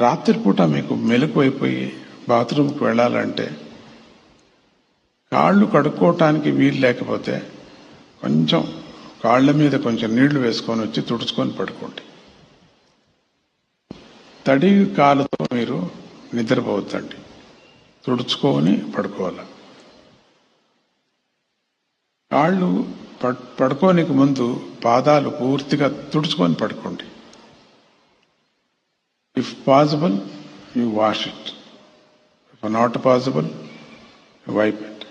రాత్రిపూట మీకు మెలకు అయిపోయి బాత్రూమ్కి వెళ్ళాలంటే కాళ్ళు కడుక్కోవటానికి వీలు లేకపోతే కొంచెం కాళ్ళ మీద కొంచెం నీళ్ళు వేసుకొని వచ్చి తుడుచుకొని పడుకోండి. తడి కాలుతో మీరు నిద్రపోవద్దండి. తుడుచుకొని పడుకోవాలి. కాళ్ళు పడ్- పడుకోనికి ముందు పాదాలు పూర్తిగా తుడుచుకొని పడుకోండి. If possible you wash it if not possible wipe it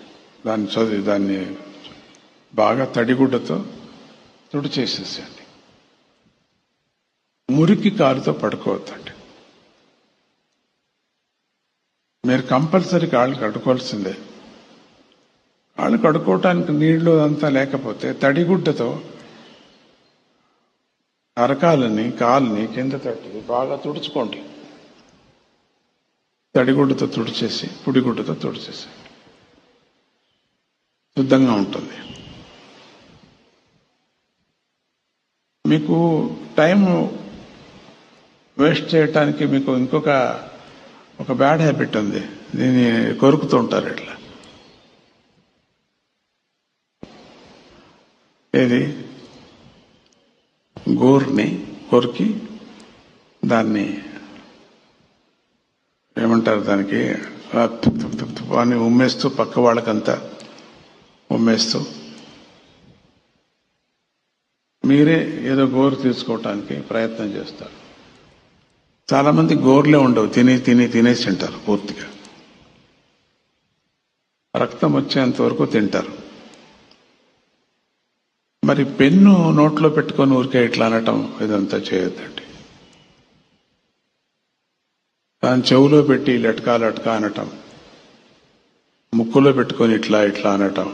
దాన్ని చదివి దాన్ని బాగా తడిగుడ్డతో తుడిచేసేసేయండి మురికి కాలుతో పడుకోవద్దండి. మీరు కంపల్సరీ కాళ్ళు కడుకోవాల్సిందే కాళ్ళు కడుక్కోవటానికి నీళ్ళు అంతా లేకపోతే తడిగుడ్డతో అరకాలని కాల్ని కింద తట్టి బాగా తుడుచుకోండి. తడిగుడ్డతో తుడిచేసి పుడిగుడ్డతో తుడిచేసి. శుద్ధంగా ఉంటుంది. మీకు టైం వేస్ట్ చేయటానికి మీకు ఇంకొక ఒక బ్యాడ్ హ్యాబిట్ ఉంది. దీన్ని కొరుకుతూ ఉంటారు ఇట్లా. ఏది? గోర్ని కొరికి దాన్ని ఏమంటారు దానికి? అని ఉమ్మేస్తూ పక్క వాళ్ళకంతా ఉమ్మేస్తూ. మీరే ఏదో గోరు తీసుకోవటానికి ప్రయత్నం చేస్తారు. చాలామంది గోర్లే ఉండవు తిని తిని తినేసి తింటారు పూర్తిగా. రక్తం వచ్చేంత వరకు తింటారు. మరి పెన్ను నోట్లో పెట్టుకొని ఊరికే ఇట్లా అనటం ఇదంతా చేయొద్దండి. దాని చెవులో పెట్టి లట్కా లట్కా అనటం ముక్కులో పెట్టుకొని ఇట్లా ఇట్లా అనటం.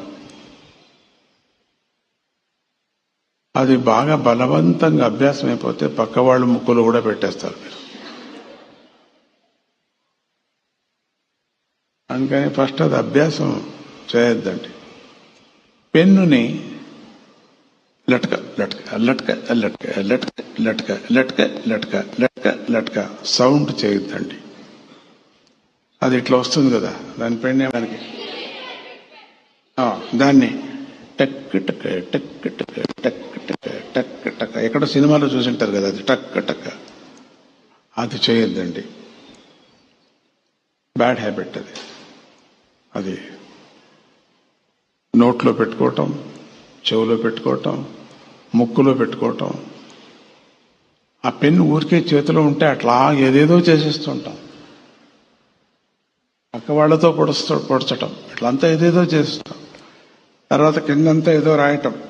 అది బాగా బలవంతంగా అభ్యాసం అయిపోతే పక్క వాళ్ళు ముక్కులు కూడా పెట్టేస్తారు మీరు. అందుకని ఫస్ట్ అది అభ్యాసం చేయొద్దండి. పెన్నుని లట్క లట్క లట్క లట్క లట్క లట్క లట్క లట్క లట్క లట్క సౌండ్ చేయొద్దండి అది ఇట్లా వస్తుంది కదా దానిపైన పెన్నే దానికి ఆ, దాన్ని టక్ టక్ టక్ టక్ టక్ టక్ టక్ టక్ ఎక్కడో సినిమాలో చూసింటారు కదా అది టక్ టక్ అది చేయొద్దండి బ్యాడ్ హ్యాబిట్ అది అది నోట్లో పెట్టుకోవటం చెవులో పెట్టుకోవటం ముక్కులో పెట్టుకోవటం. ఆ పెన్ను ఊరికే చేతిలో ఉంటే అట్లా ఏదేదో చేసేస్తుంటాం. పక్క వాళ్ళతో పొడుస్తూ పొడచటం. ఇట్లంతా ఏదేదో చేస్తాం తర్వాత కిందంతా ఏదో రాయటం.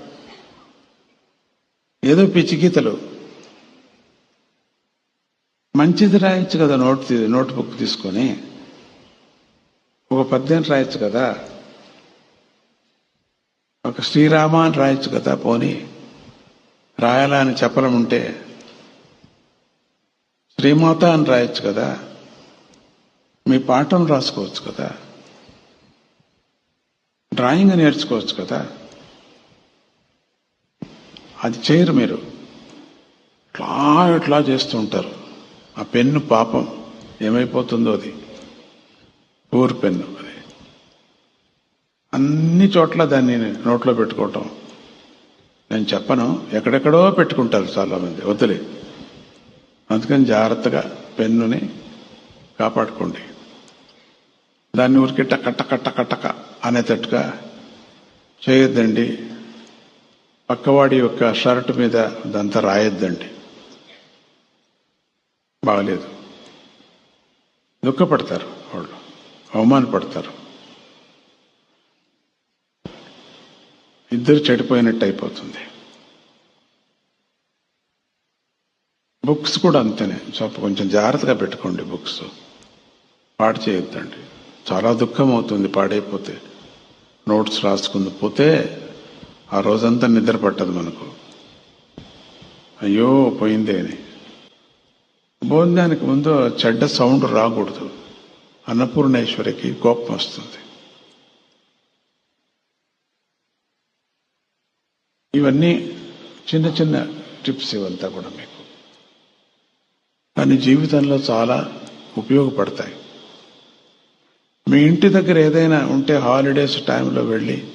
ఏదో పిచ్చి గీతలు. మంచిది రాయొచ్చు కదా నోట్ నోట్ బుక్ తీసుకొని. ఒక పద్యం రాయొచ్చు కదా. ఒక శ్రీరామ అని రాయొచ్చు కదా పోనీ. రాయాలా అని చెప్పడం ఉంటే శ్రీమాత అని రాయొచ్చు కదా. మీ పాఠం రాసుకోవచ్చు కదా. డ్రాయింగ్ నేర్చుకోవచ్చు కదా. అది చేయరు మీరు. ఇట్లా ఇట్లా చేస్తూ ఉంటారు. ఆ పెన్ను పాపం. ఏమైపోతుందో అది. ఊరు పెన్ను అది. అన్ని చోట్ల దాన్ని నోట్లో పెట్టుకోవటం. నేను చెప్పను ఎక్కడెక్కడో పెట్టుకుంటారు చాలామంది వద్దులే. వదిలే అందుకని జాగ్రత్తగా పెన్నుని కాపాడుకోండి. దాన్ని ఊరికి టక టక టక టక అనేటట్టుగా చేయొద్దండి. పక్కవాడి యొక్క షర్ట్ మీద దంతా రాయొద్దండి. బాగలేదు. దుఃఖపడతారు వాళ్ళు అవమానపడతారు. ఇద్దరు చెడిపోయినట్టు అయిపోతుంది. బుక్స్ కూడా అంతేనే. స్వల్ప కొంచెం జాగ్రత్తగా పెట్టుకోండి బుక్స్. పాడు చేయొద్దండి. చాలా దుఃఖం అవుతుంది పాడైపోతే. నోట్స్ రాసుకుంది పోతే ఆ రోజంతా నిద్ర పట్టదు మనకు. అయ్యో పోయిందే అని. భోజనానికి ముందు చెడ్డ సౌండ్ రాకూడదు. అన్నపూర్ణేశ్వరికి కోపం వస్తుంది. ఇవన్నీ చిన్న చిన్న టిప్స్ ఇవంతా కూడా మీకు. కానీ జీవితంలో చాలా ఉపయోగపడతాయి. మీ ఇంటి దగ్గర ఏదైనా ఉంటే హాలిడేస్ టైంలో వెళ్ళి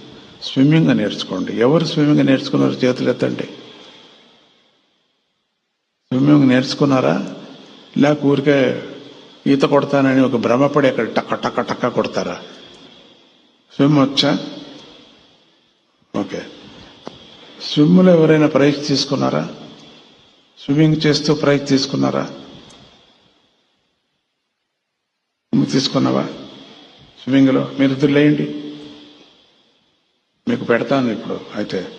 స్విమ్మింగ్ నేర్చుకోండి. ఎవరు స్విమ్మింగ్ నేర్చుకున్నారు చేతులు ఎత్తండి స్విమ్మింగ్ నేర్చుకున్నారా? లేక ఊరికే ఈత కొడతానని ఒక భ్రమపడి అక్కడ టక్క టక్క టక్క కొడతారా? స్విమ్ వచ్చా? ఓకే. స్విమ్లో ఎవరైనా ప్రైజ్ తీసుకున్నారా స్విమ్మింగ్ చేస్తూ ప్రైజ్ తీసుకున్నారా తీసుకున్నావా? స్విమ్మింగ్లో మీరు ఇద్దరు లేయండి మీకు పెడతాను ఇప్పుడు. అయితే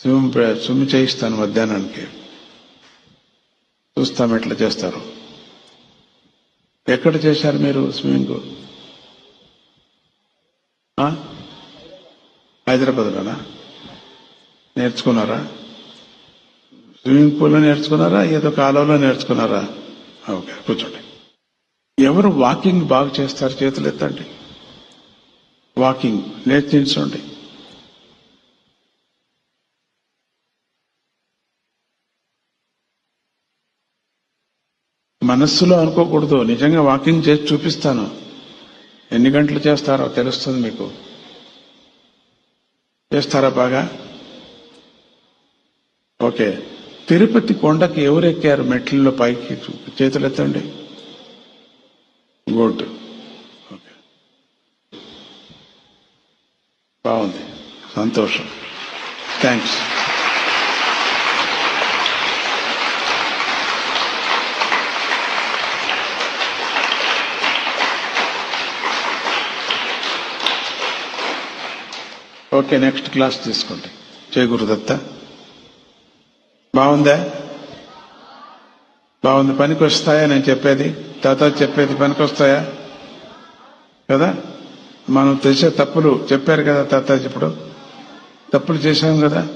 స్విమ్ స్విమ్ చేయిస్తాను మధ్యాహ్నానికి. చూస్తాం ఎట్లా చేస్తారు. ఎక్కడ చేశారు మీరు స్విమ్మింగ్? హైదరాబాద్లోనా? నేర్చుకున్నారా? స్విమ్మింగ్ పూల్లో నేర్చుకున్నారా? ఏదో కాలువలో నేర్చుకున్నారా? ఓకే కూర్చోండి. ఎవరు వాకింగ్ బాగా చేస్తారు? చేతులు ఎత్తండి. వాకింగ్ లేచి నిల్చోండి. మనస్సులో అనుకోకూడదు. నిజంగా వాకింగ్ చేసి చూపిస్తాను. ఎన్ని గంటలు చేస్తారో తెలుస్తుంది మీకు. చేస్తారా బాగా? ఓకే. తిరుపతి కొండకి ఎవరు ఎక్కారు మెట్లలో పైకి చేతులు ఎత్తండి. గుడ్. ఓకే. బాగుంది. సంతోషం. థ్యాంక్స్. ఓకే నెక్స్ట్ క్లాస్ తీసుకోండి. జయ గురుదత్త బాగుందా? బాగుంది. పనికి వస్తాయా నేను చెప్పేది. తాత చెప్పేది పనికి వస్తాయా కదా? మనం చేసే తప్పులు చెప్పారు కదా తాత ఇప్పుడు? తప్పులు చేశాం కదా?